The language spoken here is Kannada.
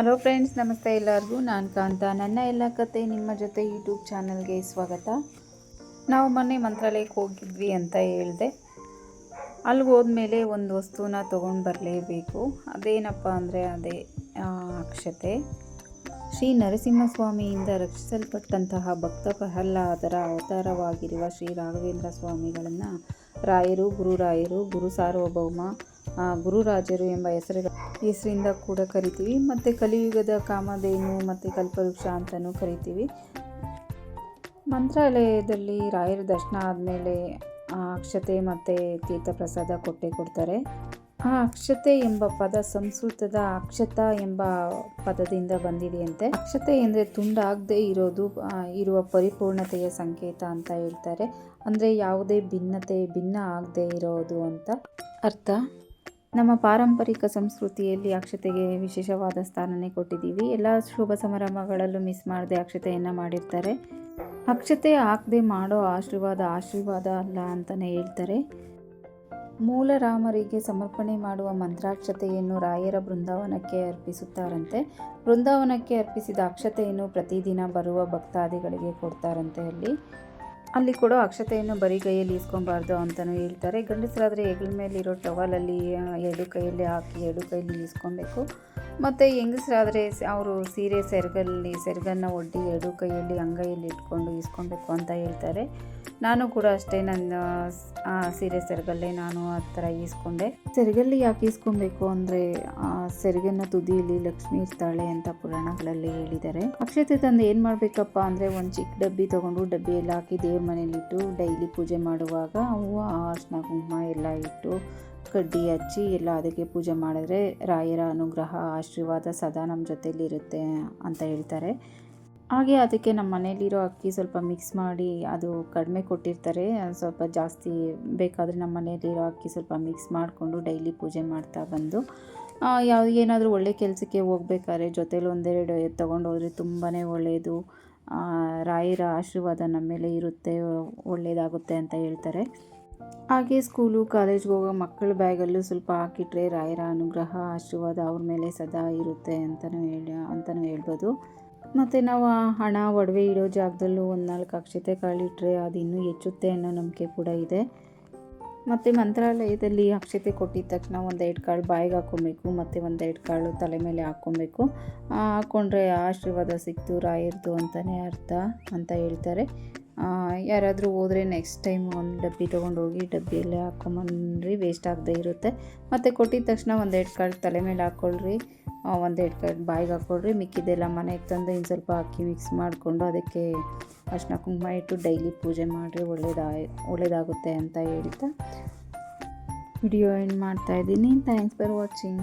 ಹಲೋ ಫ್ರೆಂಡ್ಸ್ ನಮಸ್ತೆ ಎಲ್ಲರಿಗೂ. ನಾನು ಕಾಂತ. ನನ್ನ ಎಲ್ಲ ಕತೆ ನಿಮ್ಮ ಜೊತೆ ಯೂಟ್ಯೂಬ್ ಚಾನಲ್ಗೆ ಸ್ವಾಗತ. ನಾವು ಮೊನ್ನೆ ಮಂತ್ರಾಲಯಕ್ಕೆ ಹೋಗಿದ್ವಿ ಅಂತ ಹೇಳಿದೆ. ಅಲ್ಲಿ ಹೋದ್ಮೇಲೆ ಒಂದು ವಸ್ತುನ ತೊಗೊಂಡು ಬರಲೇಬೇಕು. ಅದೇನಪ್ಪ ಅಂದರೆ ಅದೇ ಅಕ್ಷತೆ. ಶ್ರೀ ನರಸಿಂಹಸ್ವಾಮಿಯಿಂದ ರಕ್ಷಿಸಲ್ಪಟ್ಟಂತಹ ಭಕ್ತ ಪ್ರಹ್ಲಾದರ ಅವತಾರವಾಗಿರುವ ಶ್ರೀ ರಾಘವೇಂದ್ರ ಸ್ವಾಮಿಗಳನ್ನು ರಾಯರು, ಗುರುರಾಯರು, ಗುರು ಸಾರ್ವಭೌಮ ಗುರುರಾಜರು ಎಂಬ ಹೆಸರು ಹೆಸರಿಂದ ಕೂಡ ಕರಿತೀವಿ. ಮತ್ತು ಕಲಿಯುಗದ ಕಾಮಧೇನು ಮತ್ತು ಕಲ್ಪವೃಕ್ಷ ಅಂತಲೂ ಕರಿತೀವಿ. ಮಂತ್ರಾಲಯದಲ್ಲಿ ರಾಯರ ದರ್ಶನ ಆದಮೇಲೆ ಅಕ್ಷತೆ ಮತ್ತು ತೀರ್ಥಪ್ರಸಾದ ಕೊಟ್ಟೆ ಕೊಡ್ತಾರೆ. ಆ ಅಕ್ಷತೆ ಎಂಬ ಪದ ಸಂಸ್ಕೃತದ ಅಕ್ಷತ ಎಂಬ ಪದದಿಂದ ಬಂದಿದೆಯಂತೆ. ಅಕ್ಷತೆ ಎಂದರೆ ತುಂಡಾಗದೆ ಇರೋದು ಇರುವ ಪರಿಪೂರ್ಣತೆಯ ಸಂಕೇತ ಅಂತ ಹೇಳ್ತಾರೆ. ಅಂದರೆ ಯಾವುದೇ ಭಿನ್ನತೆ, ಭಿನ್ನ ಆಗದೆ ಇರೋದು ಅಂತ ಅರ್ಥ. ನಮ್ಮ ಪಾರಂಪರಿಕ ಸಂಸ್ಕೃತಿಯಲ್ಲಿ ಅಕ್ಷತೆಗೆ ವಿಶೇಷವಾದ ಸ್ಥಾನನೇ ಕೊಟ್ಟಿದ್ದೀವಿ. ಎಲ್ಲ ಶುಭ ಸಮಾರಂಭಗಳಲ್ಲೂ ಮಿಸ್ ಮಾಡದೆ ಅಕ್ಷತೆಯನ್ನು ಮಾಡಿರ್ತಾರೆ. ಅಕ್ಷತೆ ಹಾಕದೆ ಮಾಡೋ ಆಶೀರ್ವಾದ ಆಶೀರ್ವಾದ ಅಲ್ಲ ಅಂತಲೇ ಹೇಳ್ತಾರೆ. ಮೂಲ ರಾಮರಿಗೆ ಸಮರ್ಪಣೆ ಮಾಡುವ ಮಂತ್ರಾಕ್ಷತೆಯನ್ನು ರಾಯರ ಬೃಂದಾವನಕ್ಕೆ ಅರ್ಪಿಸುತ್ತಾರಂತೆ. ಬೃಂದಾವನಕ್ಕೆ ಅರ್ಪಿಸಿದ ಅಕ್ಷತೆಯನ್ನು ಪ್ರತಿದಿನ ಬರುವ ಭಕ್ತಾದಿಗಳಿಗೆ ಕೊಡ್ತಾರಂತೆ ಅಲ್ಲಿ. ಅಲ್ಲಿ ಕೊಡೋ ಅಕ್ಷತೆಯನ್ನು ಬರೀ ಕೈಯಲ್ಲಿ ಇಸ್ಕೊಬಾರ್ದು ಅಂತಲೂ ಹೇಳ್ತಾರೆ. ಗಂಡಸರಾದರೆ ಹೆಗಲ ಇರೋ ಟವಲಲ್ಲಿ ಎರಡು ಕೈಯಲ್ಲಿ ಹಾಕಿ ಎರಡು ಕೈಯಲ್ಲಿ ಇಸ್ಕೊಬೇಕು. ಮತ್ತು ಹೆಂಗಸರಾದರೆ ಅವರು ಸೀರೆ, ಸೆರಗಲ್ಲಿ, ಸೆರಗನ್ನು ಒಡ್ಡಿ ಎರಡು ಕೈಯಲ್ಲಿ, ಅಂಗೈಯಲ್ಲಿ ಇಟ್ಕೊಂಡು ಇಸ್ಕೊಬೇಕು ಅಂತ ಹೇಳ್ತಾರೆ. ನಾನು ಕೂಡ ಅಷ್ಟೇ ನನ್ನ ಸೀರೆ, ಸೆರಗಲ್ಲೇ ನಾನು ಆ ಥರ ಈಸ್ಕೊಂಡೆ. ಸೆರಗಲ್ಲಿ ಯಾಕೆ ಈಸ್ಕೊಬೇಕು ಅಂದರೆ ಸೆರಗನ್ನ ತುದಿಯಲ್ಲಿ ಲಕ್ಷ್ಮಿ ಇರ್ತಾಳೆ ಅಂತ ಪುರಾಣಗಳಲ್ಲಿ ಹೇಳಿದ್ದಾರೆ. ಅಕ್ಷತೆ ತಂದು ಏನು ಮಾಡಬೇಕಪ್ಪ ಅಂದರೆ, ಒಂದು ಚಿಕ್ಕ ಡಬ್ಬಿ ತೊಗೊಂಡು ಡಬ್ಬಿಯಲ್ಲಿ ಹಾಕಿ ದೇವ್ರ ಮನೇಲಿಟ್ಟು ಡೈಲಿ ಪೂಜೆ ಮಾಡುವಾಗ ಹೂವು ಅರ್ಶನ, ಕುಂಕುಮ ಎಲ್ಲ ಇಟ್ಟು ಕಡ್ಡಿ ಹಚ್ಚಿ ಎಲ್ಲ ಅದಕ್ಕೆ ಪೂಜೆ ಮಾಡಿದ್ರೆ ರಾಯರ ಅನುಗ್ರಹ, ಆಶೀರ್ವಾದ ಸದಾ ನಮ್ಮ ಜೊತೆಲಿ ಇರುತ್ತೆ ಅಂತ ಹೇಳ್ತಾರೆ. ಹಾಗೆ ಅದಕ್ಕೆ ನಮ್ಮ ಮನೇಲಿರೋ ಅಕ್ಕಿ ಸ್ವಲ್ಪ ಮಿಕ್ಸ್ ಮಾಡಿ ಅದು ಕಡಿಮೆ ಕೊಟ್ಟಿರ್ತಾರೆ. ಸ್ವಲ್ಪ ಜಾಸ್ತಿ ಬೇಕಾದರೆ ನಮ್ಮ ಮನೇಲಿರೋ ಅಕ್ಕಿ ಸ್ವಲ್ಪ ಮಿಕ್ಸ್ ಮಾಡಿಕೊಂಡು ಡೈಲಿ ಪೂಜೆ ಮಾಡ್ತಾ ಬಂದು ಯಾವ, ಏನಾದರೂ ಒಳ್ಳೆ ಕೆಲಸಕ್ಕೆ ಹೋಗ್ಬೇಕಾದ್ರೆ ಜೊತೇಲಿ ಒಂದೆರಡು ತೊಗೊಂಡು ಹೋದರೆ ತುಂಬಾ ಒಳ್ಳೆಯದು ರಾಯರ ಆಶೀರ್ವಾದ ನಮ್ಮ ಮೇಲೆ ಇರುತ್ತೆ ಒಳ್ಳೆಯದಾಗುತ್ತೆ ಅಂತ ಹೇಳ್ತಾರೆ. ಹಾಗೆ ಸ್ಕೂಲು ಕಾಲೇಜ್ಗೆ ಹೋಗೋ ಮಕ್ಕಳ ಬ್ಯಾಗಲ್ಲೂ ಸ್ವಲ್ಪ ಹಾಕಿಟ್ರೆ ರಾಯರ ಅನುಗ್ರಹ, ಆಶೀರ್ವಾದ ಅವ್ರ ಮೇಲೆ ಸದಾ ಇರುತ್ತೆ ಅಂತಲೂ ಹೇಳಿ ಅಂತಲೂ ಹೇಳ್ಬೋದು. ಮತ್ತು ನಾವು ಆ ಹಣ ಒಡವೆ ಇಡೋ ಜಾಗದಲ್ಲೂ ಒಂದು ನಾಲ್ಕು ಅಕ್ಷತೆ ಕಾಳಿಟ್ರೆ ಅದು ಇನ್ನೂ ಹೆಚ್ಚುತ್ತೆ ಅನ್ನೋ ನಂಬಿಕೆ ಕೂಡ ಇದೆ. ಮತ್ತು ಮಂತ್ರಾಲಯದಲ್ಲಿ ಅಕ್ಷತೆ ಕೊಟ್ಟಿದ್ದ ತಕ್ಷಣ ಒಂದೆರಡು ಕಾಳು ಬಾಯಿಗೆ ಹಾಕ್ಕೊಬೇಕು, ಮತ್ತು ಒಂದೆರಡು ಕಾಳು ತಲೆ ಮೇಲೆ ಹಾಕ್ಕೊಬೇಕು. ಹಾಕ್ಕೊಂಡ್ರೆ ಆಶೀರ್ವಾದ ಸಿಕ್ತು ರಾಯರ್ದು ಅಂತಲೇ ಅರ್ಥ ಅಂತ ಹೇಳ್ತಾರೆ. ಯಾರಾದರೂ ಹೋದರೆ ನೆಕ್ಸ್ಟ್ ಟೈಮ್ ಒಂದು ಡಬ್ಬಿ ತೊಗೊಂಡು ಹೋಗಿ ಡಬ್ಬಿಯಲ್ಲೇ ಹಾಕ್ಕೊಂಬನ್ರಿ ವೇಸ್ಟ್ ಆಗದೆ ಇರುತ್ತೆ. ಮತ್ತು ಕೊಟ್ಟಿದ ತಕ್ಷಣ ಒಂದೆರಡು ಕಾಳು ತಲೆ ಮೇಲೆ ಹಾಕ್ಕೊಳ್ರಿ ಒಂದು ಎರಡು ಕಾಳು ಬಾಯಿಗೆ ಹಾಕ್ಕೊಳ್ರಿ ಮಿಕ್ಕಿದ್ದೆಲ್ಲ ಮನೆಗೆ ತಂದು ಇನ್ನು ಸ್ವಲ್ಪ ಅಕ್ಕಿ ಮಿಕ್ಸ್ ಮಾಡಿಕೊಂಡು ಅದಕ್ಕೆ ಅರ್ಶಿನ ಕುಂಕುಮ ಇಟ್ಟು ಡೈಲಿ ಪೂಜೆ ಮಾಡಿರಿ. ಒಳ್ಳೇದಾ ಒಳ್ಳೆಯದಾಗುತ್ತೆ ಅಂತ ಹೇಳ್ತಾ ವಿಡಿಯೋ ಎಂಡ್ ಮಾಡ್ತಾಯಿದ್ದೀನಿ ಥ್ಯಾಂಕ್ಸ್ ಫಾರ್ ವಾಚಿಂಗ್